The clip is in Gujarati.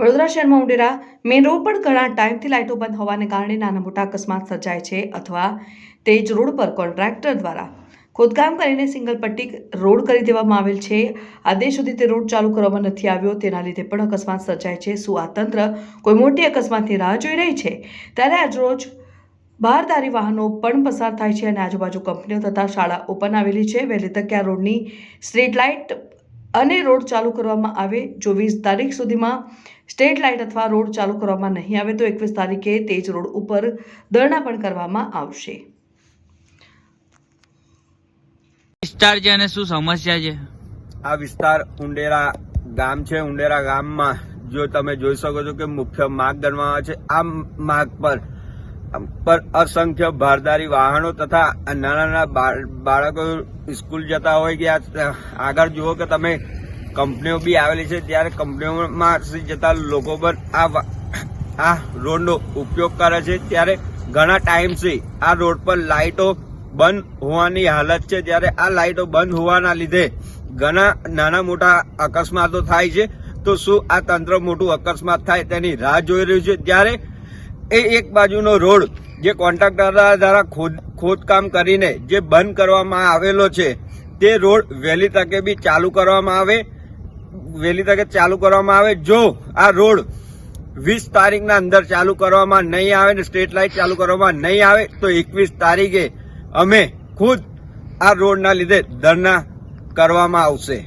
વડોદરા શહેરમાં ઉંડેરા મેઇન રોડ પર ઘણા ટાઈમથી લાઇટો બંધ હોવાને કારણે નાના મોટા અકસ્માત સર્જાય છે અથવા તે જ રોડ પર કોન્ટ્રાક્ટર દ્વારા ખોદકામ કરીને સિંગલ પટ્ટી રોડ કરી દેવામાં આવેલ છે. આદેશ સુધી તે રોડ ચાલુ કરવામાં નથી આવ્યો, તેના લીધે પણ અકસ્માત સર્જાય છે. શું આ તંત્ર કોઈ મોટી અકસ્માતની રાહ જોઈ રહી છે? ત્યારે આજરોજ બહારદારી વાહનો પણ પસાર થાય છે અને આજુબાજુ કંપનીઓ તથા શાળા ઓપન આવેલી છે. વહેલી તકે આ રોડની સ્ટ્રીટ લાઇટ અને રોડ ચાલુ કરવામાં આવે જો વીસ તારીખ સુધીમાં સ્ટેટ લાઇટ અથવા રોડ ચાલુ કરવામાં નહીં આવે તો એકવીસ તારીખે તે જ રોડ ઉપર ધરણા પણ કરવામાં આવશે. વિસ્તાર છે અને શું સમસ્યા છે? આ વિસ્તાર ઉંડેરા ગામ છે. ઉંડેરા ગામમાં જો તમે જોઈ શકો છો કે મુખ્ય માર્ગ ગણવામાં આવે છે. આ માર્ગ પર પર અસંખ્ય ભારદારી વાહનો તથા નાના નાના બાળ- બાળકો સ્કૂલ જતા હોય કે આગળ જુઓ કે તમે કંપનીઓ બી આવેલી છે, ત્યારે કંપનીઓમાં જતા લોકો પર આ આ રોડનો ઉપયોગ કરે છે. ત્યારે ઘણા ટાઈમથી આ રોડ પર લાઇટો બંધ હોવાની હાલત છે. ત્યારે આ લાઇટો બંધ હોવાના લીધે ઘણા નાના મોટા અકસ્માતો થાય છે. તો શું આ તંત્ર મોટું અકસ્માત થાય તેની રાહ જોઈ રહ્યું છે? ત્યારે એ એક બાજુનો રોડ જે કોન્ટ્રાક્ટર દ્વારા ખોદ, ખોદકામ કરીને જે બંધ કરવામાં આવેલો છે, તે રોડ વહેલી તકે બી ચાલુ કરવામાં આવે, વહેલી તકે ચાલુ કરવામાં આવે. જો આ રોડ વીસ તારીખના અંદર ચાલુ કરવામાં નહીં આવે ને સ્ટ્રીટ લાઇટ ચાલુ કરવામાં નહીં આવે, તો એકવીસ તારીખે અમે ખુદ આ રોડના લીધે ધરના કરવામાં આવશે.